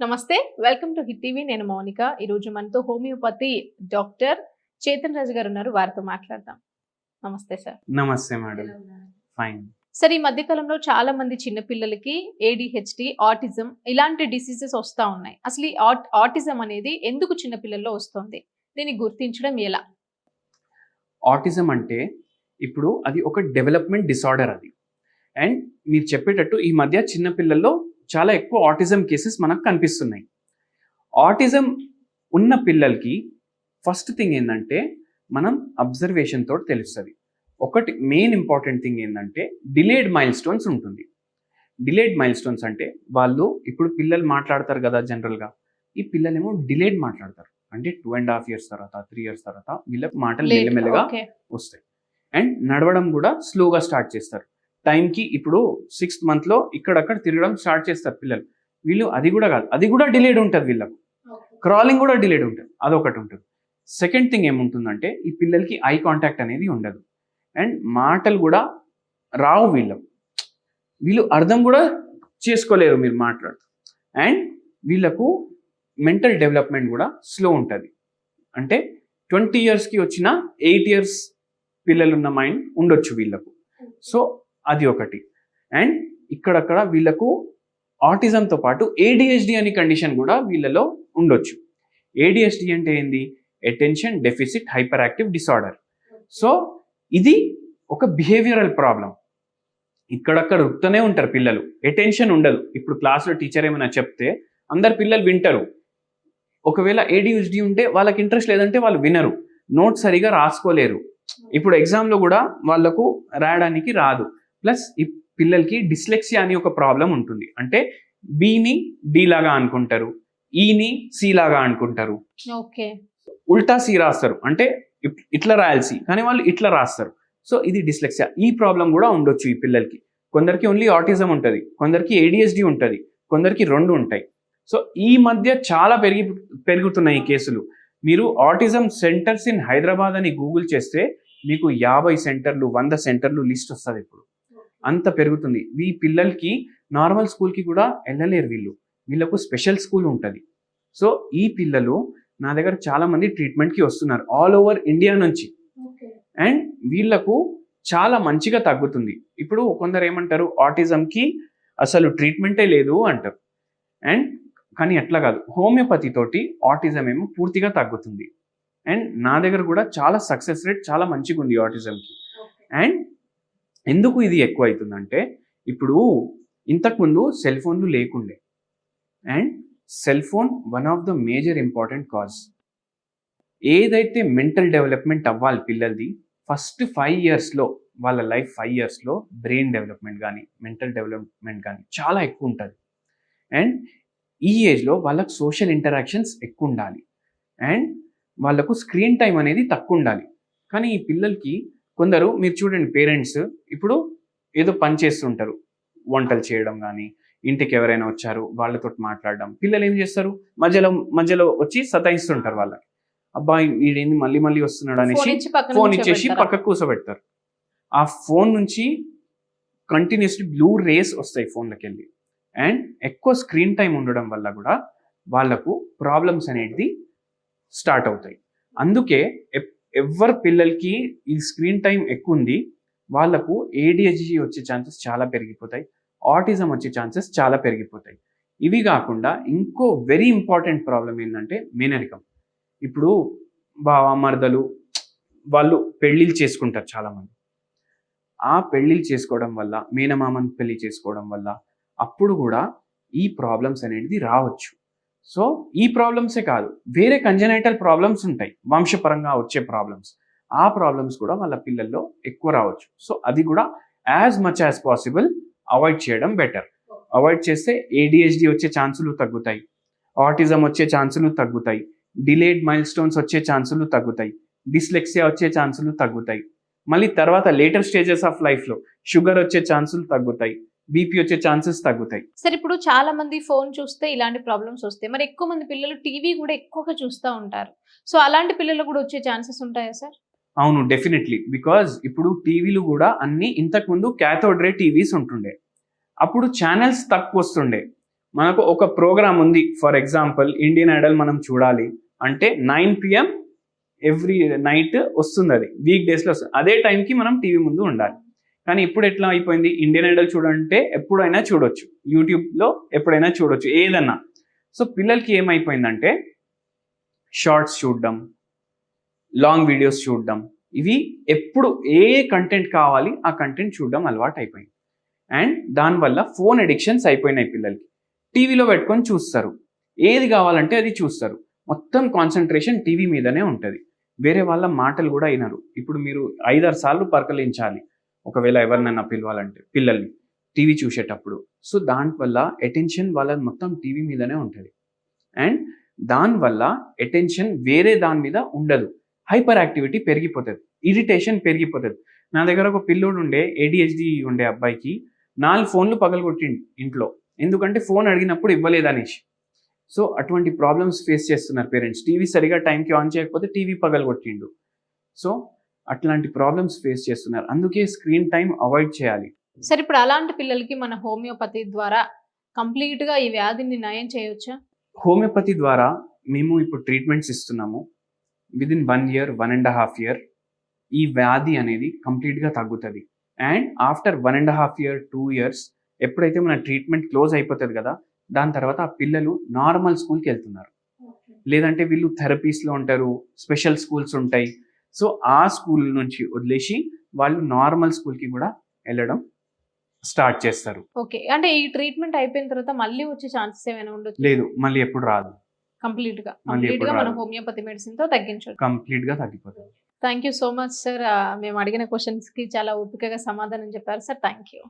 నమస్తే welcome to hit TV. నేను మౌనిక. ఈ రోజు మనతో హోమియోపతి డాక్టర్ చేతన్ రాజు గారు ఉన్నారు. వారితో మాట్లాడదాం. నమస్తే సార్. నమస్తే మేడం. ఫైన్. సార్ ఈ మధ్య కాలంలో చాలా మంది చిన్న పిల్లలకి ఏడిహెచ్డి ఆటిజం ఇలాంటి డిసీజెస్ వస్తా ఉన్నాయి. అసలు ఈ ఆటిజం అనేది ఎందుకు చిన్న పిల్లల్లో వస్తుంది? దీన్ని గుర్తించడం ఎలా? ఆటిజం అంటే ఇప్పుడు అది ఒక డెవలప్మెంట్ డిసార్డర్ అది. అండ్ మీరు చెప్పేటట్టు ఈ మధ్య చిన్న పిల్లల్లో చాలా ఎక్కువ ఆటిజం కేసెస్ మనకు కనిపిస్తున్నాయి. ఆటిజం ఉన్న పిల్లలకి ఫస్ట్ థింగ్ ఏంటంటే మనం అబ్జర్వేషన్ తోటి తెలుస్తుంది. ఒకటి మెయిన్ ఇంపార్టెంట్ థింగ్ ఏంటంటే డిలేడ్ మైల్ స్టోన్స్ ఉంటుంది. డిలేడ్ మైల్ స్టోన్స్ అంటే వాళ్ళు ఇప్పుడు పిల్లలు మాట్లాడతారు కదా జనరల్గా ఈ పిల్లలేమో డిలేడ్ మాట్లాడతారు. అంటే టూ అండ్ హాఫ్ ఇయర్స్ తర్వాత త్రీ ఇయర్స్ తర్వాత వీళ్ళకి మాటలు. మెల్లమెల్లగా. వస్తాయి. అండ్ నడవడం కూడా స్లోగా స్టార్ట్ చేస్తారు. టైంకి ఇప్పుడు సిక్స్త్ మంత్లో ఇక్కడక్కడ తిరగడం స్టార్ట్ చేస్తారు పిల్లలు. వీళ్ళు అది కూడా కాదు. అది కూడా డిలేడ్ ఉంటుంది వీళ్ళకు. క్రాలింగ్ కూడా డిలేడ్ ఉంటుంది. అదొకటి ఉంటుంది. సెకండ్ థింగ్ ఏముంటుందంటే ఈ పిల్లలకి ఐ కాంటాక్ట్ అనేది ఉండదు. అండ్ మాటలు కూడా రావు వీళ్ళకు. వీళ్ళు అర్థం కూడా చేసుకోలేరు మీరు మాట్లాడు అండ్ వీళ్ళకు మెంటల్ డెవలప్మెంట్ కూడా స్లో ఉంటుంది. అంటే ట్వంటీ ఇయర్స్కి వచ్చిన ఎయిట్ ఇయర్స్ పిల్లలున్న మైండ్ ఉండొచ్చు వీళ్ళకు. సో అది ఒకటి. అండ్ ఇక్కడక్కడ వీళ్ళకు ఆటిజంతో పాటు ఏడిహెచ్డి అనే కండిషన్ కూడా వీళ్ళలో ఉండొచ్చు. ఏడిహెచ్డి అంటే ఏంది? Attention deficit hyperactive disorder so ఇది ఒక బిహేవియరల్ ప్రాబ్లం ఇక్కడక్కడ రుక్తనే ఉంటారు పిల్లలు. అటెన్షన్ ఉండదు. ఇప్పుడు క్లాస్లో టీచర్ ఏమైనా చెప్తే అందరు పిల్లలు వింటారు. ఒకవేళ ఏడిహెచ్డి ఉంటే వాళ్ళకి ఇంట్రెస్ట్ లేదంటే వాళ్ళు వినరు. నోట్ సరిగా రాసుకోలేరు. ఇప్పుడు ఎగ్జామ్లో కూడా వాళ్ళకు రాయడానికి రాదు. ప్లస్ ఈ పిల్లలకి డిస్లెక్సియా అని ఒక ప్రాబ్లం ఉంటుంది. అంటే బీని డి లాగా అనుకుంటారు ఈని సి లాగా అనుకుంటారు. ఓకే. ఉల్టా సి రాస్తారు. అంటే ఇట్- ఇట్లా రాయాల్సి కానీ వాళ్ళు ఇట్లా రాస్తారు. సో ఇది డిస్లెక్సియా. ఈ ప్రాబ్లం కూడా ఉండొచ్చు ఈ పిల్లలకి. కొందరికి ఓన్లీ ఆటిజం ఉంటుంది కొందరికి ఏడిఎస్డి ఉంటుంది కొందరికి రెండు ఉంటాయి. సో ఈ మధ్య చాలా పెరిగి పెరుగుతున్నాయి ఈ కేసులు. మీరు ఆటిజం సెంటర్స్ ఇన్ హైదరాబాద్ అని గూగుల్ చేస్తే మీకు యాభై సెంటర్లు వంద సెంటర్లు లిస్ట్ వస్తుంది ఇప్పుడు. అంత పెరుగుతుంది. ఈ పిల్లలకి నార్మల్ స్కూల్కి కూడా వెళ్ళలేరు వీళ్ళు. వీళ్ళకు స్పెషల్ స్కూల్ ఉంటుంది. సో ఈ పిల్లలు నా దగ్గర చాలా మంది ట్రీట్మెంట్కి వస్తున్నారు. ఆల్ ఓవర్ ఇండియా నుంచి. అండ్ వీళ్ళకు చాలా మంచిగా తగ్గుతుంది. ఇప్పుడు కొందరు ఏమంటారు ఆటిజంకి అసలు ట్రీట్మెంటే లేదు అంటారు. అండ్ కానీ అట్లా కాదు. హోమియోపతి తోటి ఆటిజం ఏమో పూర్తిగా తగ్గుతుంది. అండ్ నా దగ్గర కూడా చాలా సక్సెస్ రేట్ చాలా మంచిగా ఉంది ఆటిజంకి. అండ్ ఎందుకు ఇది ఎక్కువ అవుతుందంటే ఇప్పుడు ఇంతకుముందు సెల్ ఫోన్లు లేకుండే. And cell phone one of the major important cause. ఏదైతే మెంటల్ డెవలప్మెంట్ అవ్వాలి పిల్లలది ఫస్ట్ ఫైవ్ ఇయర్స్లో వాళ్ళ లైఫ్ ఫైవ్ ఇయర్స్లో బ్రెయిన్ డెవలప్మెంట్ కానీ మెంటల్ డెవలప్మెంట్ కానీ చాలా ఎక్కువ ఉంటుంది. అండ్ ఈ ఏజ్లో వాళ్ళకు సోషల్ ఇంటరాక్షన్స్ ఎక్కువ ఉండాలి అండ్ వాళ్ళకు స్క్రీన్ టైం అనేది తక్కువ ఉండాలి కానీ ఈ పిల్లలకి కొందరు మీరు చూడండి పేరెంట్స్ ఇప్పుడు ఏదో పని చేస్తుంటారు. వంటలు చేయడం కానీ ఇంటికి ఎవరైనా వచ్చారు వాళ్ళతో మాట్లాడడం. పిల్లలు ఏం చేస్తారు? మధ్యలో మధ్యలో వచ్చి సతాయిస్తుంటారు వాళ్ళకి. అబ్బాయి వీడేంది మళ్ళీ మళ్ళీ వస్తున్నాడు అనేసి ఫోన్ ఇచ్చేసి? పక్కకు కూర్చోబెడతారు. ఆ ఫోన్ నుంచి కంటిన్యూస్లీ బ్లూ రేస్ వస్తాయి ఫోన్లకి వెళ్ళి అండ్ ఎక్కువ స్క్రీన్ టైం ఉండడం వల్ల కూడా వాళ్ళకు ప్రాబ్లమ్స్ అనేది స్టార్ట్ అవుతాయి. అందుకే ఎవరి పిల్లలకి ఈ స్క్రీన్ టైం ఎక్కువ ఉంది వాళ్ళకు ఏడిహెచ్జి వచ్చే ఛాన్సెస్ చాలా పెరిగిపోతాయి ఆటిజం వచ్చే ఛాన్సెస్ చాలా పెరిగిపోతాయి. ఇవి కాకుండా ఇంకో వెరీ ఇంపార్టెంట్ ప్రాబ్లం ఏంటంటే మేనరికం. ఇప్పుడు బావ వాళ్ళు పెళ్ళిళ్ళు చేసుకుంటారు చాలామంది. ఆ పెళ్ళిళ్ళు చేసుకోవడం వల్ల మేనమామని పెళ్ళి చేసుకోవడం వల్ల అప్పుడు కూడా ఈ ప్రాబ్లమ్స్ అనేది రావచ్చు. సో ఈ ప్రాబ్లమ్సే కాదు. వేరే కంజనైటల్ ప్రాబ్లమ్స్ ఉంటాయి. వంశపరంగా వచ్చే ప్రాబ్లమ్స్ ఆ ప్రాబ్లమ్స్ కూడా వాళ్ళ పిల్లల్లో ఎక్కువ రావచ్చు. సో అది కూడా as much as possible avoid చేయడం బెటర్ అవాయిడ్ చేస్తే ఏడిహెచ్డి వచ్చే ఛాన్సులు తగ్గుతాయి. ఆటిజం వచ్చే ఛాన్సులు తగ్గుతాయి. డిలేడ్ మైల్ స్టోన్స్ వచ్చే ఛాన్సులు తగ్గుతాయి. డిస్లెక్సియా వచ్చే ఛాన్సులు తగ్గుతాయి. మళ్ళీ తర్వాత లేటర్ స్టేజెస్ ఆఫ్ లైఫ్లో షుగర్ వచ్చే ఛాన్సులు తగ్గుతాయి. బీపీ వచ్చే ఛాన్సెస్ తగ్గుతాయి. సార్ ఇప్పుడు చాలా మంది ఫోన్ చూస్తే ఇలాంటి ప్రాబ్లమ్స్ వస్తాయి. మరి ఎక్కువ మంది పిల్లలు టీవీ కూడా ఎక్కువగా చూస్తూ ఉంటారు. సో అలాంటి పిల్లలు కూడా వచ్చే ఛాన్సెస్ ఉంటాయా సార్? అవును డెఫినెట్లీ బికాజ్ ఇప్పుడు టీవీలు కూడా అన్ని ఇంతకుముందు క్యాథోడ్ రే టీవీస్ ఉంటుండే. అప్పుడు ఛానల్స్ తక్కువ వస్తుండే. మనకు ఒక ప్రోగ్రామ్ ఉంది. ఫర్ ఎగ్జాంపుల్ ఇండియన్ ఐడల్ మనం చూడాలి. అంటే నైన్ పిఎం ఎవ్రీ నైట్ వస్తుంది అది. వీక్ డేస్లో వస్తుంది. అదే టైంకి మనం టీవీ ముందు ఉండాలి. కానీ ఇప్పుడు ఎట్లా అయిపోయింది? ఇండియన్ ఐడల్ చూడంటే ఎప్పుడైనా చూడొచ్చు. యూట్యూబ్లో ఎప్పుడైనా చూడొచ్చు. ఏదన్నా. సో పిల్లలకి ఏమైపోయిందంటే షార్ట్స్ చూడడం లాంగ్ వీడియోస్ చూడడం. ఇవి ఎప్పుడు ఏ కంటెంట్ కావాలి ఆ కంటెంట్ చూడడం అలవాటు అయిపోయింది అండ్ దానివల్ల ఫోన్ అడిక్షన్స్ అయిపోయినాయి పిల్లలకి. టీవీలో పెట్టుకొని చూస్తారు. ఏది కావాలంటే అది చూస్తారు. మొత్తం కాన్సన్ట్రేషన్ టీవీ మీదనే ఉంటుంది. వేరే వాళ్ళ మాటలు కూడా వినరు. ఇప్పుడు మీరు ఐదారు సార్లు పరకలించాలి. ఒకవేళ ఎవరినైనా పిలవాలంటే పిల్లల్ని టీవీ చూసేటప్పుడు. సో దానివల్ల అటెన్షన్ వాళ్ళ మొత్తం టీవీ మీదనే ఉంటుంది. అండ్ దానివల్ల అటెన్షన్ వేరే దాని మీద ఉండదు. హైపర్ యాక్టివిటీ పెరిగిపోతుంది. ఇరిటేషన్ పెరిగిపోతుంది. నా దగ్గర ఒక పిల్లోడు ఉండే ఏడిహెచ్డి ఉండే అబ్బాయికి నాలుగు ఫోన్లు పగలగొట్టిండు ఇంట్లో. ఎందుకంటే ఫోన్ అడిగినప్పుడు ఇవ్వలేదనేసి. సో అటువంటి ప్రాబ్లమ్స్ ఫేస్ చేస్తున్నారు పేరెంట్స్. టీవీ సరిగా టైంకి ఆన్ చేయకపోతే టీవీ పగలగొట్టిండు. సో అట్లాంటి ప్రాబ్లమ్స్ ఫేస్ చేస్తున్నారు. అందుకే స్క్రీన్ టైం అవాయిడ్ చేయాలి. సరే ఇప్పుడు అలాంటి పిల్లలకి మన హోమియోపతి ద్వారా కంప్లీట్గా ఈ వ్యాధిని నయం చేయొచ్చా? హోమియోపతి ద్వారా మేము ఇప్పుడు ట్రీట్మెంట్స్ ఇస్తున్నాము. Within one year one and half year ఈ వ్యాధి అనేది కంప్లీట్గా తగ్గుతుంది. And after one and half year two years ఎప్పుడైతే మన ట్రీట్మెంట్ క్లోజ్ అయిపోతుంది కదా దాని తర్వాత ఆ పిల్లలు నార్మల్ స్కూల్కి వెళ్తున్నారు. లేదంటే వీళ్ళు థెరపీస్లో ఉంటారు స్పెషల్ స్కూల్స్ ఉంటాయి. సో ఆ స్కూల్ నుంచి వదిలేసి వాళ్ళు నార్మల్ స్కూల్కి కూడా వెళ్ళడం స్టార్ట్ చేస్తారు. ఓకే అంటే ఈ ట్రీట్మెంట్ అయిపోయిన తర్వాత మళ్ళీ వచ్చే ఛాన్సెస్ ఏమైనా ఉండొచ్చు? లేదు మళ్ళీ ఎప్పుడు రాదు. కంప్లీట్గా. కంప్లీట్గా మన. హోమియోపతి మెడిసిన్తో తగ్గించవచ్చు కంప్లీట్గా తగ్గిపోతుంది. Thank you so much sir మేము అడిగిన క్వశ్చన్స్కి చాలా ఓపికగా సమాధానం చెప్పారు సార్ థ్యాంక్ యూ